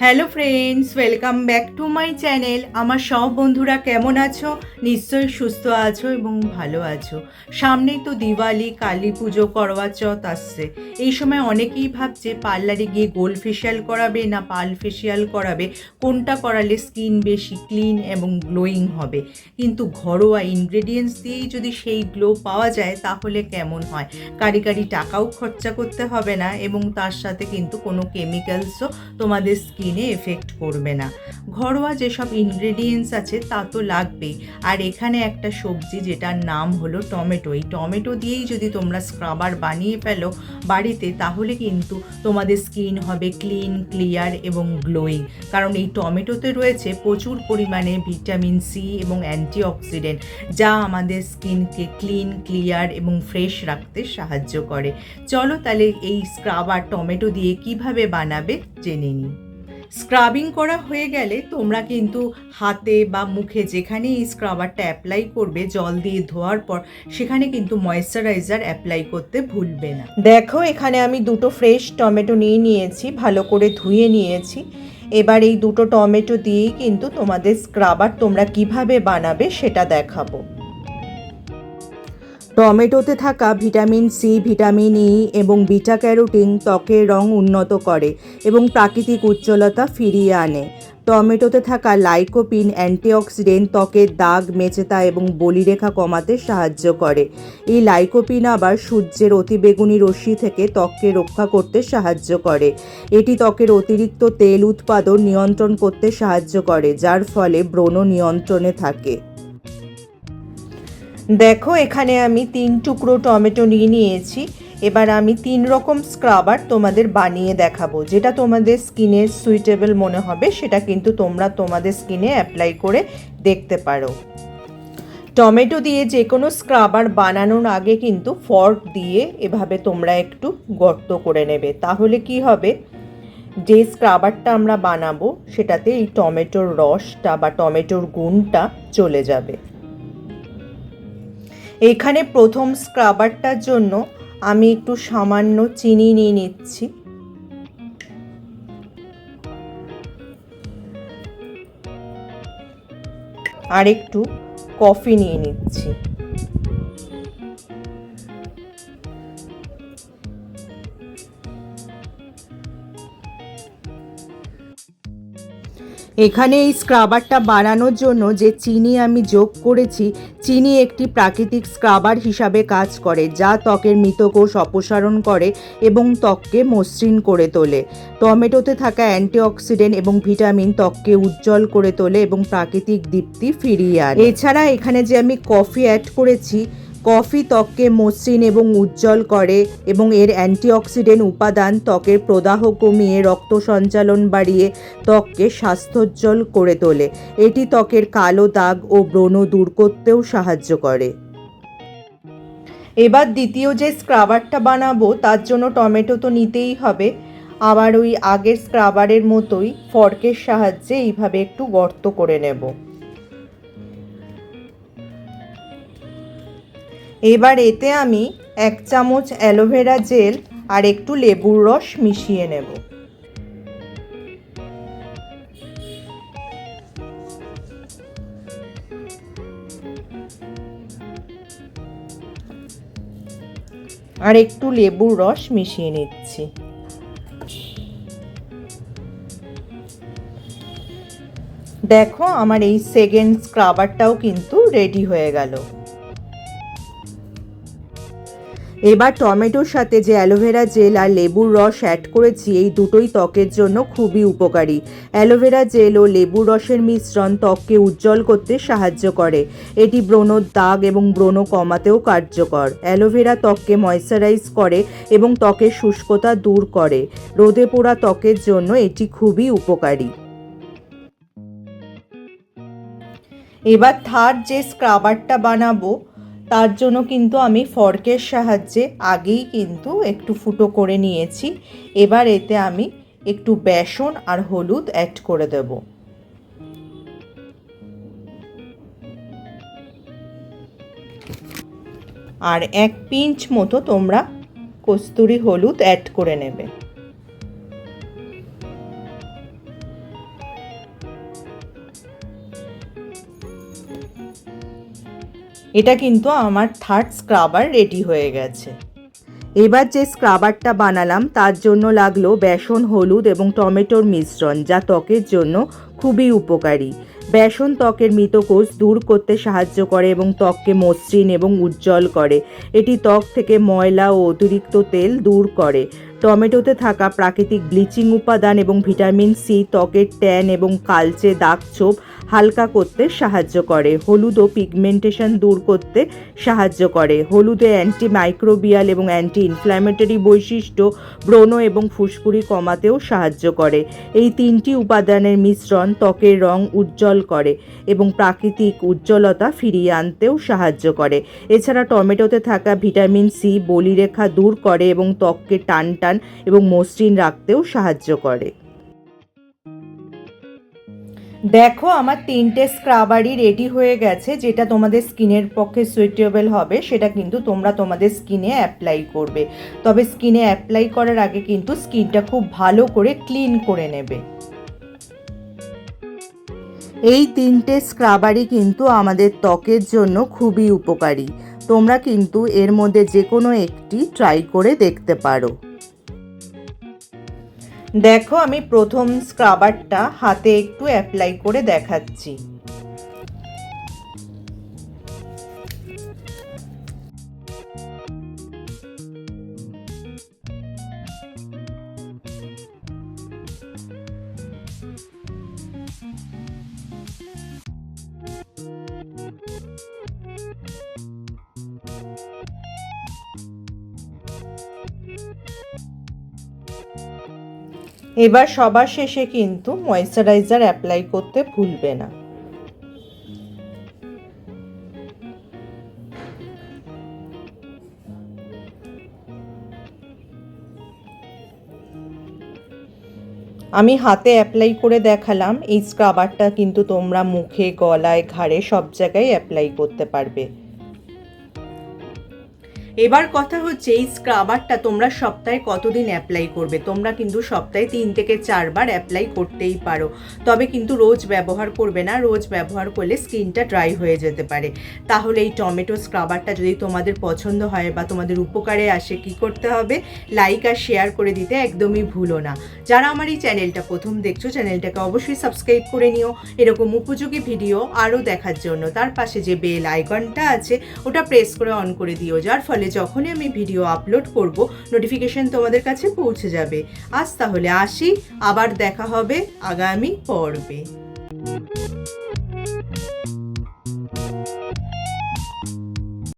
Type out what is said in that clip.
Hello friends welcome back to my channel আমার সব বন্ধুরা কেমন আছো? নিশ্চয়ই সুস্থ আছো এবং ভালো আছো। সামনেই তো দিওয়ালি, কালী পুজো, করওয়া চৌথ আসছে। এই সময় অনেকেই ভাবছে, পার্লারে গিয়ে গোল ফেশিয়াল করাবে না পাল ফেশিয়াল করাবে? কোনটা করালে স্কিন বেশি ক্লিন এবং গ্লোয়িং হবে? কিন্তু ঘরোয়া ইনগ্রেডিয়েন্টস দিয়েই যদি সেই গ্লো পাওয়া যায়, তাহলে কেমন হয়? কারি কারি টাকাও খরচা করতে হবে না এবং তার সাথে কিন্তু কোনো কেমিক্যালসও তোমাদের স্কিনে এফেক্ট করবে না। ঘরোয়া যেসব ইনগ্রেডিয়েন্টস আছে, তা তো লাগবেই। আর এখানে একটা সবজি যেটার নাম হলো টমেটো। এই টমেটো দিয়েই যদি তোমরা স্ক্রাবার বানিয়ে ফেলো বাড়িতে, তাহলে কিন্তু তোমাদের স্কিন হবে ক্লিন ক্লিয়ার এবং গ্লোয়িং কারণ এই টমেটোতে রয়েছে প্রচুর পরিমাণে ভিটামিন সি এবং অ্যান্টিঅক্সিডেন্ট যা আমাদের স্কিনকে ক্লিন ক্লিয়ার এবং ফ্রেশ রাখতে সাহায্য করে। চলো তাহলে এই স্ক্রাবার টমেটো দিয়ে কীভাবে বানাবে জেনে নিই। স্ক্রাবিং করা হয়ে গেলে তোমরা কিন্তু হাতে বা মুখে যেখানে এই স্ক্রাবারটা অ্যাপ্লাই করবে, জল দিয়ে ধোয়ার পর, সেখানে কিন্তু ময়েশ্চারাইজার অ্যাপ্লাই করতে ভুলবে না। দেখো, এখানে আমি দুটো ফ্রেশ টমেটো নিয়ে নিয়েছি, ভালো করে ধুয়ে নিয়েছি। এবার এই দুটো টমেটো দিয়েই কিন্তু তোমাদের স্ক্রাবার তোমরা কীভাবে বানাবে সেটা দেখাবো। টমেটোতে থাকা ভিটামিন সি, ভিটামিন ই এবং বিটা ক্যারোটিন ত্বকের রং উন্নত করে এবং প্রাকৃতিক উজ্জ্বলতা ফিরিয়ে আনে। টমেটোতে থাকা লাইকোপিন, অ্যান্টিঅক্সিডেন্ট ত্বকের দাগ, মেচেতা এবং বলিরেখা কমাতে সাহায্য করে। এই লাইকোপিন আবার সূর্যের অতিবেগুনি রশ্মি থেকে ত্বককে রক্ষা করতে সাহায্য করে। এটি ত্বকের অতিরিক্ত তেল উৎপাদন নিয়ন্ত্রণ করতে সাহায্য করে, যার ফলে ব্রণ নিয়ন্ত্রণে থাকে। দেখো, এখানে আমি তিন টুকরো টমেটো নিয়ে নিয়েছি। এবার আমি তিন রকম স্ক্রাবার তোমাদের বানিয়ে দেখাবো। যেটা তোমাদের স্কিনে সুইটেবল মনে হবে, সেটা কিন্তু তোমরা তোমাদের স্কিনে অ্যাপ্লাই করে দেখতে পারো। টমেটো দিয়ে যে কোনো স্ক্রাবার বানানোর আগে কিন্তু ফর্ক দিয়ে এভাবে তোমরা একটু গর্ত করে নেবে। তাহলে কি হবে? যে স্ক্রাবারটা আমরা বানাবো, সেটাতে এই টমেটোর রসটা বা টমেটোর গুণটা চলে যাবে। এখানে প্রথম স্ক্রাবারটার জন্য আমি একটু সামান্য চিনি নিয়ে নিচ্ছি। আর একটু কফি নিয়ে নিচ্ছি। এখানে এই স্ক্রাবারটা বানানোর জন্য যে চিনি আমি যোগ করেছি, চিনি একটি প্রাকৃতিক স্ক্রাবার হিসাবে কাজ করে, যা ত্বকের মৃতকোষ অপসারণ করে এবং ত্বককে মসৃণ করে তোলে। টমেটোতে থাকা অ্যান্টিঅক্সিডেন্ট এবং ভিটামিন ত্বককে উজ্জ্বল করে তোলে এবং প্রাকৃতিক দীপ্তি ফিরিয়ে আনে। এছাড়া এখানে যে আমি কফি অ্যাড করেছি কফি ত্বককে মসৃণ এবং উজ্জ্বল করে এবং এর অ্যান্টিঅক্সিডেন্ট উপাদান ত্বকের প্রদাহ কমিয়ে রক্ত সঞ্চালন বাড়িয়ে ত্বককে স্বাস্থ্যোজ্জ্বল করে তোলে। এটি ত্বকের কালো দাগ ও ব্রণ দূর করতেও সাহায্য করে। এবার দ্বিতীয় যে স্ক্রাবারটা বানাবো, তার জন্য টমেটো তো নিতেই হবে। আবার ওই আগের স্ক্রাবারের মতোই ফর্কের সাহায্যে এইভাবে একটু গর্ত করে নেব। এবার এতে আমি এক চামচ অ্যালোভেরা জেল আর একটু লেবুর রস মিশিয়ে নেব। আর একটু লেবুর রস মিশিয়ে নিচ্ছি। দেখো আমার এই সেকেন্ড স্ক্রাবারটাও কিন্তু রেডি হয়ে গেল। এবার টমেটোর সাথে যে অ্যালোভেরা জেল আর লেবুর রস অ্যাড করেছি, এই দুটোই ত্বকের জন্য খুবই উপকারী। অ্যালোভেরা জেল ও লেবুর রসের মিশ্রণ ত্বককে উজ্জ্বল করতে সাহায্য করে। এটি ব্রণর দাগ এবং ব্রণ কমাতেও কার্যকর। অ্যালোভেরা ত্বককে ময়শ্চারাইজ করে এবং ত্বকের শুষ্কতা দূর করে। রোদে পোড়া ত্বকের জন্য এটি খুবই উপকারী। এবার থার্ড যে স্ক্রাবারটা বানাবো তার জন্য কিন্তু আমি ফর্কের সাহায্যে আগেই কিন্তু একটু ফুটো করে নিয়েছি। এবার এতে আমি একটু বেসন আর হলুদ অ্যাড করে দেব। আর এক পিঞ্চ মতো তোমরা কস্তুরি হলুদ অ্যাড করে নেবে। এটা কিন্তু আমার থার্ড স্ক্রাবার রেডি হয়ে গেছে। এবার যে স্ক্রাবারটা বানালাম, তার জন্য লাগল বেসন, হলুদ এবং টমেটোর মিশ্রণ, যা ত্বকের জন্য খুবই উপকারী। বেসন ত্বকের মৃতকোষ দূর করতে সাহায্য করে এবং ত্বককে মসৃণ এবং উজ্জ্বল করে। এটি ত্বক থেকে ময়লা ও অতিরিক্ত তেল দূর করে। টমেটোতে থাকা প্রাকৃতিক ব্লিচিং উপাদান এবং ভিটামিন সি ত্বকের ট্যান এবং কালচে দাগ ছোপ হালকা করতে সাহায্য করে। হলুদ ও পিগমেন্টেশন দূর করতে সাহায্য করে। হলুদে অ্যান্টি মাইক্রোবিয়াল এবং অ্যান্টি ইনফ্ল্যামেটরি বৈশিষ্ট্য ব্রণ এবং ফুসকুড়ি কমাতেও সাহায্য করে। এই তিনটি উপাদানের মিশ্রণ ত্বকের রং উজ্জ্বল করে এবং প্রাকৃতিক উজ্জ্বলতা ফিরিয়ে আনতেও সাহায্য করে। এছাড়া টমেটোতে থাকা ভিটামিন সি বলিরেখা দূর করে এবং ত্বককে টান টান এবং মসৃণ রাখতেও সাহায্য করে। দেখো, আমার তিনটে স্ক্রাবারই রেডি হয়ে গেছে, যেটা তোমাদের স্কিনের পক্ষে সুইটেবল হবে, সেটা কিন্তু তোমরা তোমাদের স্কিনে অ্যাপ্লাই করবে। তবে স্কিনে অ্যাপ্লাই করার আগে কিন্তু স্কিনটা খুব ভালো করে ক্লিন করে নেবে। এই তিনটে স্ক্রাবারই কিন্তু আমাদের ত্বকের জন্য খুবই উপকারী। তোমরা কিন্তু এর মধ্যে যে কোনো একটি ট্রাই করে দেখতে পারো। দেখো আমি প্রথম স্ক্রাবারটা হাতে একটু অ্যাপ্লাই করে দেখাচ্ছি। এবার সবার শেষে কিন্তু ময়েশ্চারাইজার অ্যাপ্লাই করতে ভুলবে না। আমি হাতে অ্যাপ্লাই করে দেখালাম, এই স্ক্রাবারটা কিন্তু তোমরা মুখে, গলায়, ঘাড়ে সব জায়গায় অ্যাপ্লাই করতে পারবে। এবার কথা হচ্ছে এই স্ক্রাবারটা তোমরা সপ্তাহে কতদিন অ্যাপ্লাই করবে? তোমরা কিন্তু সপ্তাহে তিন থেকে চারবার অ্যাপ্লাই করতেই পারো। তবে কিন্তু রোজ ব্যবহার করবে না, রোজ ব্যবহার করলে স্কিনটা ড্রাই হয়ে যেতে পারে। তাহলে এই টমেটো স্ক্রাবারটা যদি তোমাদের পছন্দ হয় বা তোমাদের উপকারে আসে, কি করতে হবে? লাইক আর শেয়ার করে দিতে একদমই ভুলো না। যারা আমার এই চ্যানেলটা প্রথম দেখছ চ্যানেলটাকে অবশ্যই সাবস্ক্রাইব করে নিও। এরকম উপযোগী ভিডিও আরও দেখার জন্য। তার পাশে যে বেল আইকনটা আছে, ওটা প্রেস করে অন করে দিও, যার ফলে যখনই আমি ভিডিও আপলোড করব নোটিফিকেশন তোমাদের কাছে পৌঁছে যাবে। আজ তাহলে আসি, আবার দেখা হবে আগামী পর্বে।